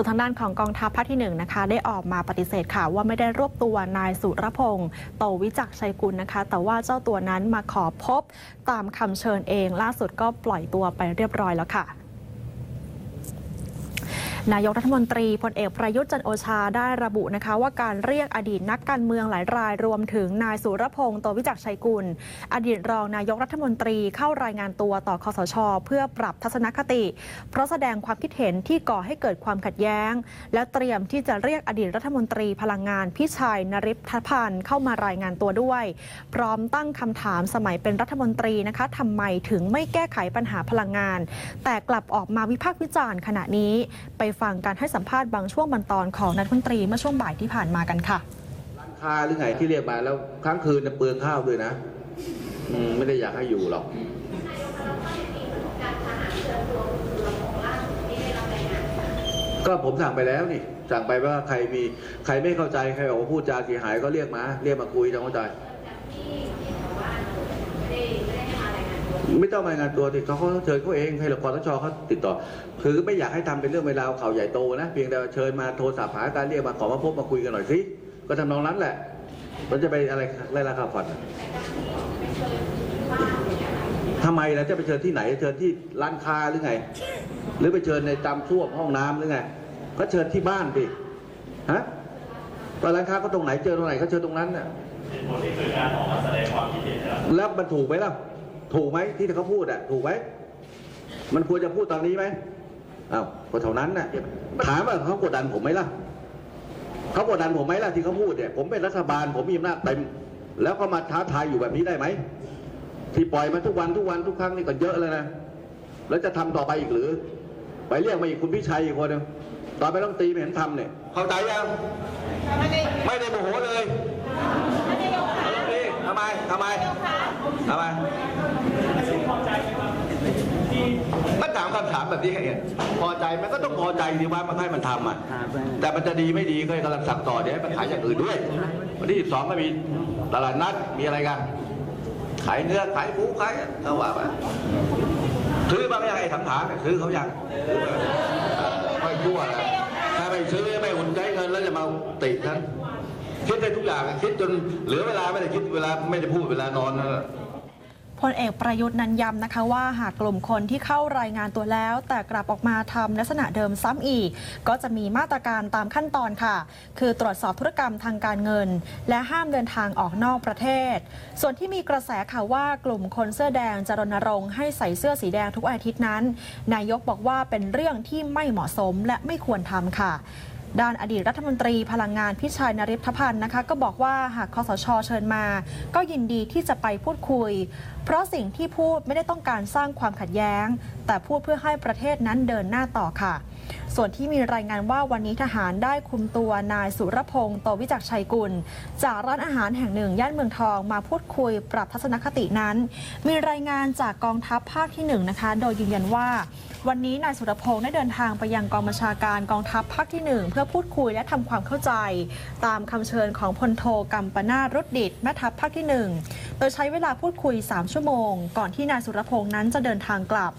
ส่วนทางด้านของกองทัพภาคที่หนึ่งนะคะได้ออกมาปฏิเสธค่ะว่าไม่ได้รวบตัวนายสุรพงศ์โตวิจักชัยกุลนะคะ แต่ว่าเจ้าตัวนั้นมาขอพบตามคำเชิญเอง ล่าสุดก็ปล่อยตัวไปเรียบร้อยแล้วค่ะ นายกรัฐมนตรีพลเอกประยุทธ์จันโอชาได้ระบุนะคะ ว่าการเรียกอดีตนักการเมืองหลายรายรวมถึงนายสุรพงศ์โตวิจักชัยกุล อดีตรองนายกรัฐมนตรีเข้ารายงานตัวต่อคอสช เพื่อปรับทัศนคติ เพราะแสดงความคิดเห็นที่ก่อให้เกิดความขัดแย้ง และเตรียมที่จะเรียกอดีตรัฐมนตรีพลังงานพี่ชัยนริพทพันธ์เข้ามารายงานตัวด้วย พร้อมตั้งคำถามสมัยเป็นรัฐมนตรีนะคะทำไมถึงไม่แก้ไขปัญหาพลังงาน แต่กลับออกมาวิพากษ์วิจารณ์ขณะนี้ไปฟังการให้สัมภาษณ์บางช่วงบางตอนของนายกรัฐมนตรีเมื่อช่วงบ่ายที่ผ่านมากันค่ะร้านค้าหรือไงที่เรียกมาแล้วครั้งคืนเปลืองข้าวด้วยนะมไม่ได้อยากให้อยู่หรอกก็ผมสั่งไปแล้วนี่สั่งไปว่าใครมีใครไม่เข้าใจใครบอกว่าพูดจาเสียหายก็เรียกมา เรียกมาคุยทำเข้าใจ ไม่ต้องมารายงานตัวติดเขาเขาเชิญเขาเองให้ละครทชเขาติดต่อ คือไม่อยากให้ทำเป็นเรื่องเวลาวข่าวใหญ่โตนะ เพียงแต่เชิญมาโทรศัพท์หาการเรียกมาขอมาพบมาคุยกันหน่อยสิก็ทำนองนั้นแหละมันจะไปอะไรไล่ราคาฟันอะทำไมล่ะจะไปเชิญที่ไหนเชิญที่ร้านค้าหรือไง หรือไปเชิญในตามซ่วมห้องน้ำหรือไง ก็เชิญที่บ้านดิฮะตอนร้านค้าก็ตรงไหนเจอตรงไหนก็เชิญตรงนั้นน่ะผลที่คือการออกมาแสดงความคิดเห็นนะครับแล้วมันถูกไหมล่ะ ถูกไหมที่เขาพูดอะถูกไหมมันควรจะพูดตอนนี้ไหมอ้าวก็เท่านั้นน่ะถามว่าเขากดดันผมไหมล่ะเขากดดันผมไหมล่ะที่เขาพูดเนี่ยผมเป็นรัฐบาลผมมีอำนาจเต็ม แล้วก็มาท้าทายอยู่แบบนี้ได้ไหมที่ปล่อยมาทุกวันทุกวันทุกครั้งนี่ก็เยอะแล้วนะแล้วจะทำต่อไปอีกหรือ ไปเรียกมาอีกคุณพิชัยอีกคนนึงตอนไปต้องตีไม่เห็นทำเนี่ยเข้าใจยังไม่ได้โมโหเลยเอาเลย ทำไมทำไมทำไมมันถามคำถามแบบนี้ไงพอใจมันก็ต้องพอใจดีว่ามันให้มันทำอะ แต่มันจะดีไม่ดีก็กำลังสั่งต่อเดี๋ยวให้มันขายอย่างอื่นด้วย วันที่12ก็มีตลาดนัดมีอะไรกัน ขายเนื้อขายหมูขายเอาว่าไปซื้อมาไม่ยังไงถามถามๆซื้อเขายังไม่ยั่วนะถ้าไม่ซื้อไม่อุ่นใจเงินแล้วจะมาติดนั้น คิดได้ทุกอย่างคิดจนเหลือเวลาไม่ได้คิดเวลาไม่ได้พูดเวลานอนนั่นแหละพลเอกประยุทธ์นันย้ำนะคะว่าหากกลุ่มคนที่เข้ารายงานตัวแล้ว แต่กลับออกมาทำลักษณะเดิมซ้ำอีก ก็จะมีมาตรการตามขั้นตอนค่ะ คือตรวจสอบธุรกรรมทางการเงิน และห้ามเดินทางออกนอกประเทศ ส่วนที่มีกระแสข่าวว่ากลุ่มคนเสื้อแดงจะรณรงค์ให้ใส่เสื้อสีแดงทุกอาทิตย์นั้น นายกบอกว่าเป็นเรื่องที่ไม่เหมาะสมและไม่ควรทำค่ะ ด้านอดีตรัฐมนตรีพลังงานพิชัยนริพพันธ์นะคะ ก็บอกว่าหากคอสชเชิญมา ก็ยินดีที่จะไปพูดคุย เพราะสิ่งที่พูดไม่ได้ต้องการสร้างความขัดแย้ง แต่พูดเพื่อให้ประเทศนั้นเดินหน้าต่อค่ะ ส่วนที่มีรายงานว่าวันนี้ทหารได้คุมตัวนายสุรพงศ์โตวิจักชัยกุล จากร้านอาหารแห่งหนึ่ง ย่านเมืองทองมาพูดคุยปรับทัศนคตินั้น มีรายงานจากกองทัพภาคที่หนึ่งนะคะ โดยยืนยันว่า วันนี้นายสุรพงศ์ได้เดินทางไปยังกองบัญชาการกองทัพภาคที่หนึ่งเพื่อพูดคุยและทำความเข้าใจ ตามคำเชิญของพลโทกัมปนาตรุดดิตแม่ทัพภาคที่หนึ่งโดยใช้เวลาพูดคุย 3 ชั่วโมง ก่อนที่นายสุรพงศ์นั้นจะเดินทางกลับ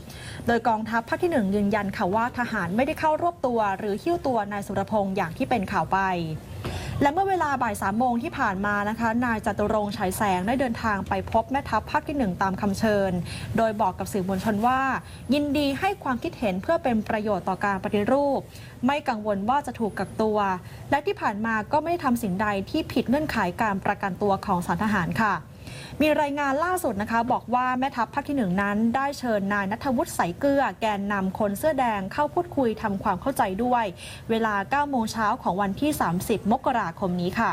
โดยกองทัพภาคที่หนึ่งยืนยันค่ะว่าทหารไม่ได้เข้ารวบตัวหรือหิ้วตัวนายสุรพงศ์อย่างที่เป็นข่าวไปและเมื่อเวลาบ่ายสามโมงที่ผ่านมานะคะ นายจตุรงฉายแสงได้เดินทางไปพบแม่ทัพภาคที่หนึ่งตามคำเชิญ โดยบอกกับสื่อมวลชนว่า ยินดีให้ความคิดเห็นเพื่อเป็นประโยชน์ต่อการปฏิรูป ไม่กังวลว่าจะถูกกักตัว และที่ผ่านมาก็ไม่ได้ทำสิ่งใดที่ผิดเงื่อนไขการประกันตัวของสารทหารค่ะ มีรายงานล่าสุดนะคะ บอกว่าแม่ทัพภาคที่หนึ่งนั้น ได้เชิญนายนัทวุฒิใสเกลือแกนนำคนเสื้อแดงเข้าพูดคุยทำความเข้าใจด้วย เวลา9โมงเช้าของวันที่ 30 มกราคมนี้ค่ะ